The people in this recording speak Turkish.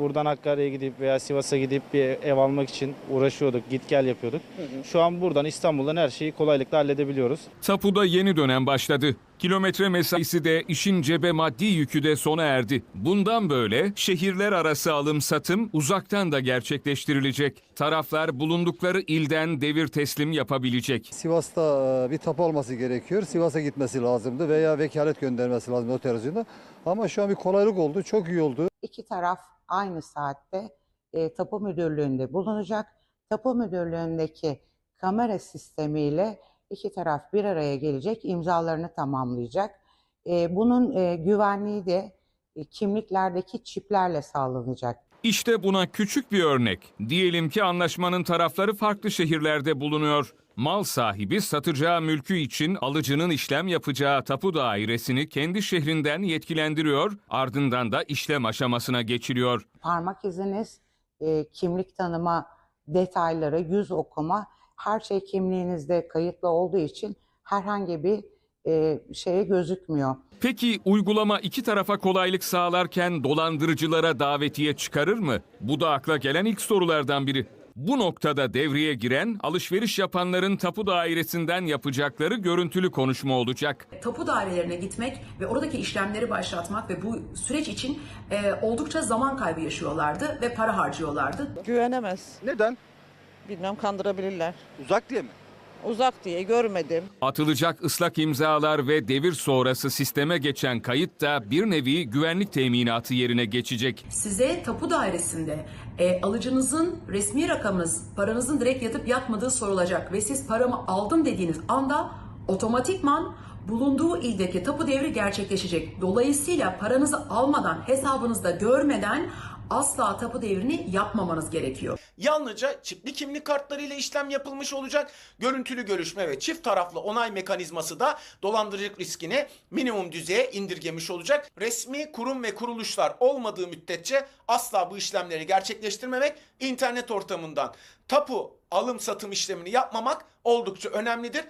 buradan Hakkari'ye gidip veya Sivas'a gidip bir ev almak için uğraşıyorduk. Git gel yapıyorduk. Şu an buradan İstanbul'dan her şeyi kolaylıkla halledebiliyoruz. Tapuda yeni dönem başladı. Kilometre mesaisi de işin cebe maddi yükü de sona erdi. Bundan böyle şehirler arası alım satım uzaktan da gerçekleştirilecek. Taraflar bulundukları ilden devir teslim yapabilecek. Sivas'ta e, bir tapu alması gerekiyor. Sivas'a gitmesi lazımdı veya vekalet göndermesi lazım noter aracılığıyla. Ama şu an bir kolaylık oldu. Çok iyi oldu. İki taraf aynı saatte e, tapu müdürlüğünde bulunacak. Tapu müdürlüğündeki kamera sistemiyle iki taraf bir araya gelecek, imzalarını tamamlayacak. E, bunun e, güvenliği de e, kimliklerdeki çiplerle sağlanacak. İşte buna küçük bir örnek. Diyelim ki anlaşmanın tarafları farklı şehirlerde bulunuyor. Mal sahibi satacağı mülkü için alıcının işlem yapacağı tapu dairesini kendi şehrinden yetkilendiriyor, ardından da işlem aşamasına geçiliyor. Parmak iziniz, e, kimlik tanıma detayları, yüz okuma her şey kimliğinizde kayıtlı olduğu için herhangi bir e, şeye gözükmüyor. Peki uygulama iki tarafa kolaylık sağlarken dolandırıcılara davetiye çıkarır mı? Bu da akla gelen ilk sorulardan biri. Bu noktada devreye giren alışveriş yapanların tapu dairesinden yapacakları görüntülü konuşma olacak. tapu dairelerine gitmek ve oradaki işlemleri başlatmak ve bu süreç için e, oldukça zaman kaybı yaşıyorlardı ve para harcıyorlardı. Güvenemez. Neden? Bilmem kandırabilirler. Uzak diye mi? Uzak diye görmedim. Atılacak ıslak imzalar ve devir sonrası sisteme geçen kayıt da bir nevi güvenlik teminatı yerine geçecek. Size tapu dairesinde e, alıcınızın resmi rakamınız, paranızın direkt yatıp yatmadığı sorulacak ve siz paramı aldım dediğiniz anda otomatikman bulunduğu ildeki tapu devri gerçekleşecek. Dolayısıyla paranızı almadan, hesabınızda görmeden asla tapu devrini yapmamanız gerekiyor. Yalnızca çipli kimlik kartlarıyla işlem yapılmış olacak. Görüntülü görüşme ve çift taraflı onay mekanizması da dolandırıcılık riskini minimum düzeye indirgemiş olacak. Resmi kurum ve kuruluşlar olmadığı müddetçe asla bu işlemleri gerçekleştirmemek, internet ortamından tapu alım satım işlemini yapmamak oldukça önemlidir.